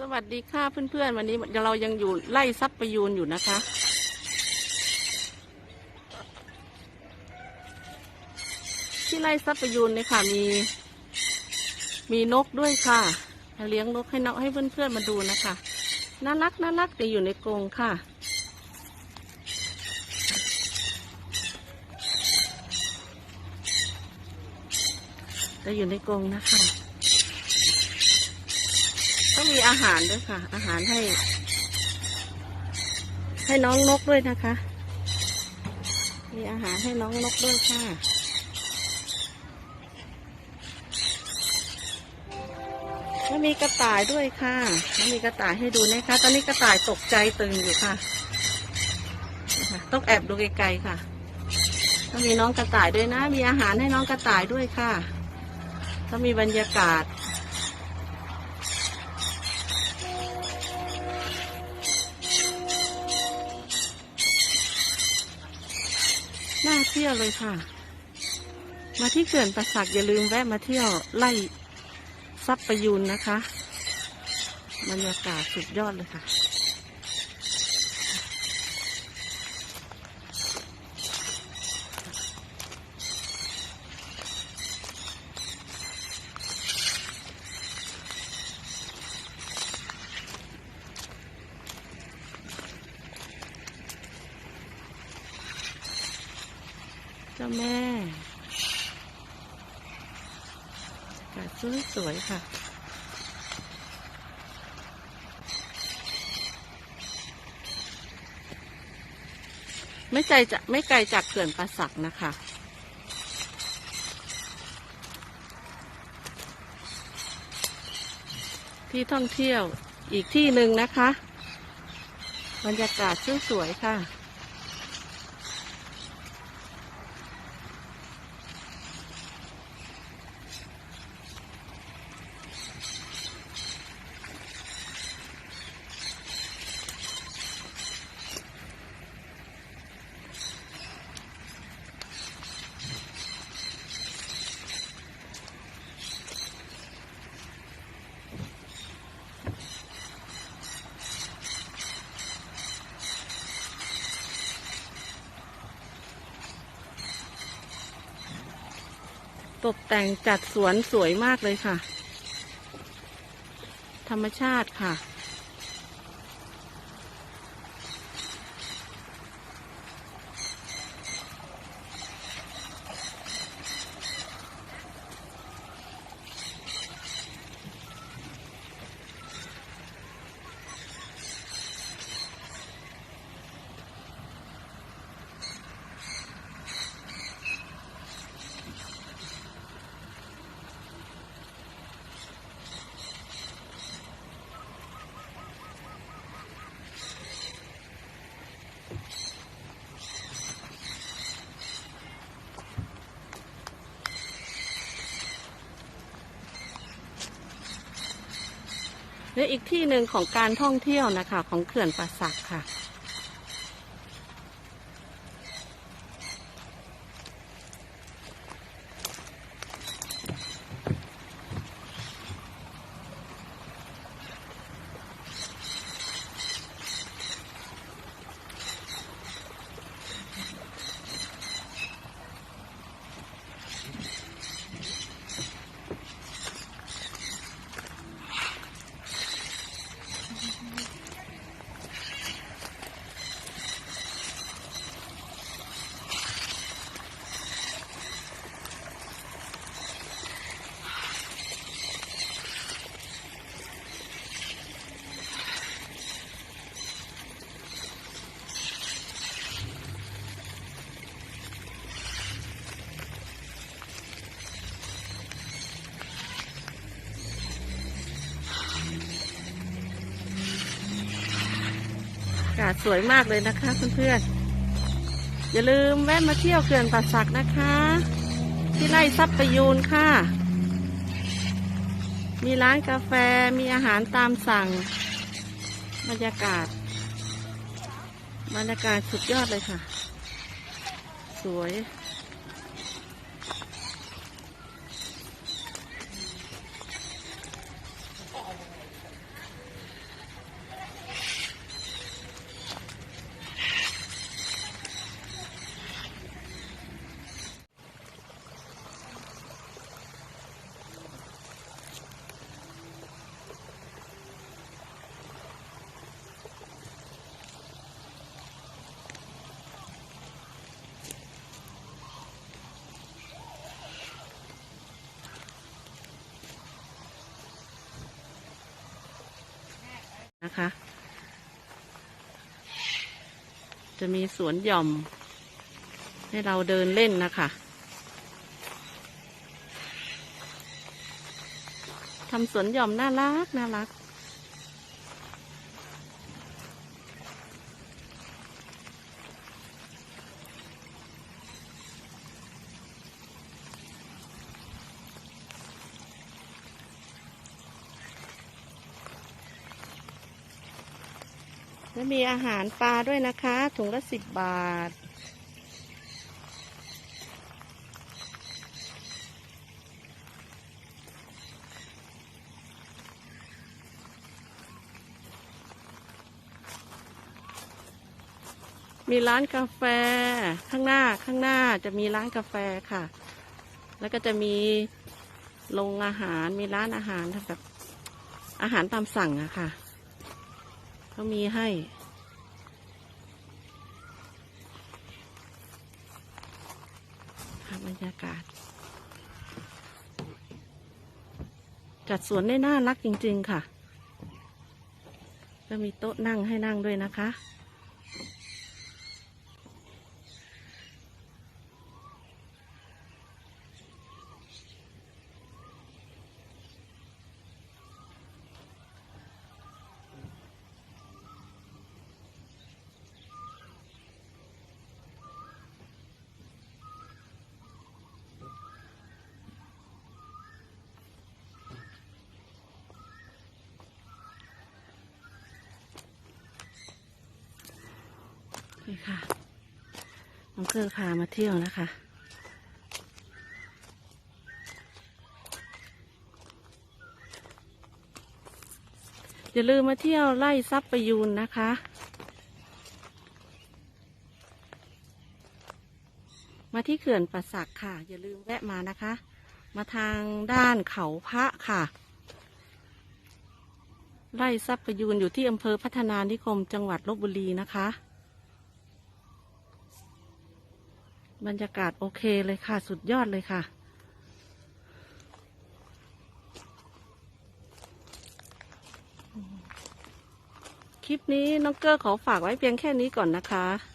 สวัสดีค่ะเพื่อนๆ วันนี้เรายังอยู่ไล่ซับประยูนอยู่นะคะ ที่ไล่ซับประยูนเนี่ยค่ะมี มีนกด้วยค่ะเลี้ยงนกให้นกให้เพื่อนๆมาดูนะคะน่ารักน่ารักแต่อยู่ในกรงค่ะจะอยู่ในกรงนะคะ มีอาหารด้วยค่ะ อาหารให้ ให้น้องนกด้วยนะคะ มีอาหารให้น้องนกด้วยค่ะแล้วมีกระต่ายด้วยค่ะแล้วมีกระต่ายให้ดูนะคะ ตอนนี้กระต่ายตกใจตึงอยู่ค่ะ ต้องแอบดูไกลๆค่ะต้องมีน้องกระต่ายด้วยนะ มีอาหารให้น้องกระต่ายด้วยค่ะต้องมีบรรยากาศ ที่ยวเลยค่ะ มาที่เขื่อนประสักอย่าลืมแวะมาเที่ยวไล่ซับประยูนนะคะบรรยากาศสุดยอดเลยค่ะ จ้าแม่อากาศสวยๆค่ะไม่ไกลจากไม่ไกลจากเขื่อนป่าสักนะคะ ที่ท่องเที่ยวอีกที่หนึ่งนะคะ บรรยากาศสวยๆค่ะ ตกแต่งจัดสวนสวยมากเลยค่ะ ธรรมชาติค่ะ และอีกที่หนึ่งของการท่องเที่ยวนะคะ ของเขื่อนป่าสักค่ะ สวยมากเลยนะคะเพื่อนๆอย่าลืมแวะมาเที่ยวเขื่อนป่าสักนะคะ ที่ไร่ซับประยูนค่ะ มีร้านกาแฟมีอาหารตามสั่ง บรรยากาศบรรยากาศสุดยอดเลยค่ะ สวย นะคะ จะมีสวนหย่อม ให้เราเดินเล่นนะคะทำสวนหย่อมน่ารักน่ารัก แล้วมีอาหารปลาด้วยนะคะ ถุงละสิบบาท มีร้านกาแฟข้างหน้าข้างหน้าจะมีร้านกาแฟค่ะ แล้วก็จะมีโรงอาหารมีร้านอาหารแบบอาหารตามสั่งอะค่ะเขามีให้ค่ะ บรรยากาศ จัดสวนได้น่ารักจริง ๆ ค่ะ ก็มีโต๊ะนั่งให้นั่งด้วยนะคะ นี่ค่ะ น้องเกอพามาเที่ยวนะคะอย่าลืมมาเที่ยวไล่ซับประยูนนะคะมาที่เขื่อนป่าสักค่ะ อย่าลืมแวะมานะคะ มาทางด้านเขาพระค่ะ ไร่ทรัพย์ประยูนอยู่ที่อำเภอพัฒนานิคมจังหวัดลบบุรีนะคะ บรรยากาศโอเคเลยค่ะ สุดยอดเลยค่ะ คลิปนี้น้องเกอร์ขอฝากไว้เพียงแค่นี้ก่อนนะคะ